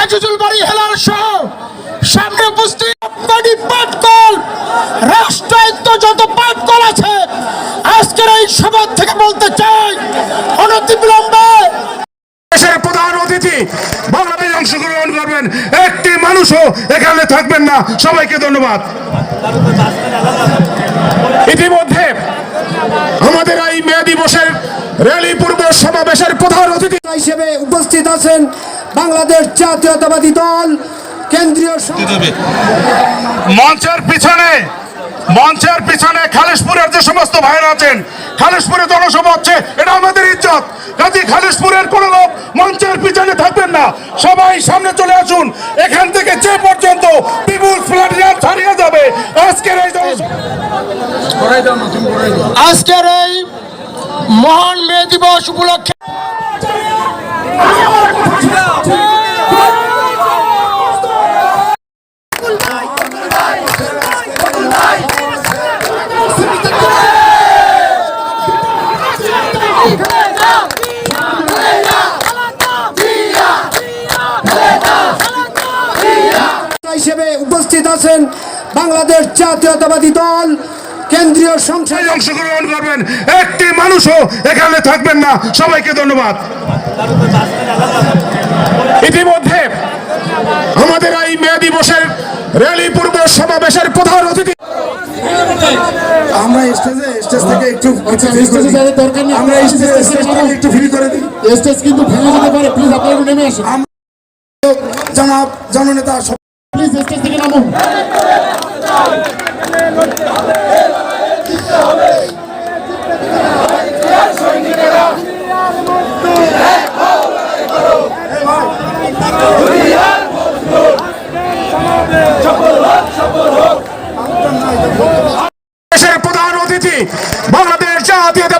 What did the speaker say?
আজিজুল বাড়ি হেলাল সহ সামনে উপস্থিত বাড়ি পাটকল রাষ্ট্রায়ত্ত যত পাটকল আছে আজকের এই সভা থেকে বলতে চাই অনতিবিলম্বে দেশের প্রধান অতিথি বাংলাদেশ অংশগ্রহণ করবেন। একটি মানুষও এখানে থাকবেন না। সবাইকে ধন্যবাদ। ইতিমধ্যে আমাদের এই মে দিবসের র্যালি পূর্ব সমাবেশের প্রধান অতিথি হিসেবে উপস্থিত আছেন বাংলাদেশ জাতীয়তাবাদী দল কেন্দ্রীয় মঞ্চের পিছনে মঞ্চের পিছনে খালিশপুরের যে সমস্ত ভাইরা আছেন খালিশপুরে জনসভা হচ্ছে এটা আমাদের ইজ্জত। কাজে খালিশপুরের কোন লোক মঞ্চের পিছনে থাকবেন না। সবাই সামনে চলে আসুন। এখান থেকে যে পর্যন্ত পিপুল প্লাটিনাম ছাড়িয়ে যাবে আজকের এই আজকের এই মহান মে দিবস উপলক্ষে হিসেবে উপস্থিত আছেন বাংলাদেশ জাতীয়তাবাদী দল, কেন্দ্রীয় সংসদ অংশগ্রহণ করবেন। একটি মানুষও এখানে থাকবেন না। সবাইকে ধন্যবাদ। ইতিমধ্যে আমাদের এই মে দিবসের র্যালি পূর্ব সমাবেশের প্রধান অতিথি আমরা স্টেজে স্টেজ থেকে একটু দরকার নেই আমরা স্টেজ একটু ফ্রি করে দিই। স্টেজ কিন্তু ভেঙে যেতে পারে প্লিজ আপনারা নেমে আসুন। জনাব জননেতা প্লিজ স্টেজ থেকে নামুন। অতিথি বাংলাদেশ জাতীয়